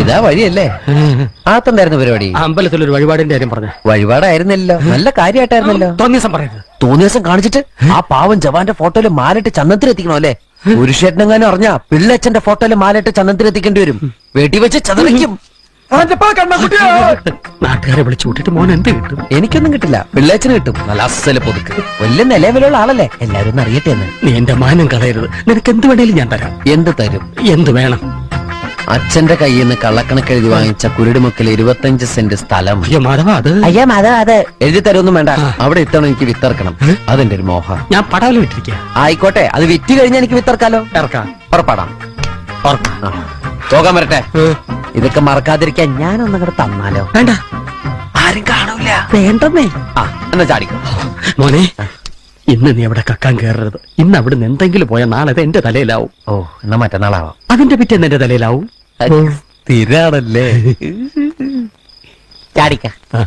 ഇതാ വഴിയല്ലേ? ആത്തന്തായിരുന്നു പരിപാടി? അമ്പലത്തിൽ ഒരു വഴിപാടിന്റെ കാര്യം പറഞ്ഞു. വഴിപാടായിരുന്നല്ലോ. നല്ല കാര്യമായിട്ടായിരുന്നല്ലോ തോന്നിയ ദിവസം പറയരുത് തോന്നിയ ദിവസം കാണിച്ചിട്ട് ആ പാവം ജവാന്റെ ഫോട്ടോയിൽ മാലിട്ട് ചന്ദനത്തിലെത്തിക്കണോ അല്ലേ? പുരുഷേട്ടനെങ്ങാനും അറിഞ്ഞാ പിള്ളച്ചന്റെ ഫോട്ടോയിൽ മാലിട്ട് ചന്ദനത്തിലെത്തിക്കേണ്ടി വരും. വെടിവെച്ച് വെച്ച് ചതറിക്കും. നാട്ടുകാരെ വിളിച്ചു കൂട്ടിട്ട് മോൻ എന്ത് കിട്ടും? എനിക്കൊന്നും കിട്ടില്ല. പിള്ളേച്ചന് കിട്ടും. നല്ല അസൽ പൊതുക്ക്. വലിയ നിലവിലുള്ള ആളല്ലേ? എല്ലാരും ഒന്ന് അറിയട്ടെ എന്ന്. നീ എന്റെ മാനം കളയരുത്. നിനക്ക് എന്ത് വേണേലും ഞാൻ തരാം. എന്ത് തരും? എന്ത് വേണം? അച്ഛന്റെ കയ്യിൽ നിന്ന് കള്ളക്കണക്ക് എഴുതി വാങ്ങിച്ച കുരുടുമുക്കിൽ ഇരുപത്തഞ്ച് സെന്റ് സ്ഥലം. അയ്യോ മാധവ അത് അയ്യോ മാധവ അത് എഴുതി തരൊന്നും വേണ്ട. അവിടെ ഇത്തവണ എനിക്ക് വിത്തർക്കണം. അതെന്റെ ഒരു മോഹം. ഞാൻ പടവല വിട്ടിരിക്കുക ആയിക്കോട്ടെ അത് വിറ്റ് കഴിഞ്ഞാൽ എനിക്ക് വിത്തർക്കാലോ? ഇറക്കാം. പുറപ്പെടാം. പോകാൻ വരട്ടെ. ഇതൊക്കെ മറക്കാതിരിക്കാൻ ഞാനൊന്നും കൂടെ തന്നാലോ? വേണ്ട. ആരും കാണൂല. വേണ്ടമേ ആ എന്നാ ചാടിക്കോ. മോനെ ഇന്ന് നീ അവിടെ കക്കാൻ കയറരുത് ഇന്ന് അവിടുന്ന് എന്തെങ്കിലും പോയാൽ നാളെ അത് എന്റെ തലയിലാവും. ഓ എന്നാ മറ്റന്നാളാവാം. അതിന്റെ പിറ്റേന്ന് എന്റെ തലയിലാവും. സ്ഥിരാണല്ലേ. ചാടിക്ക. ആ.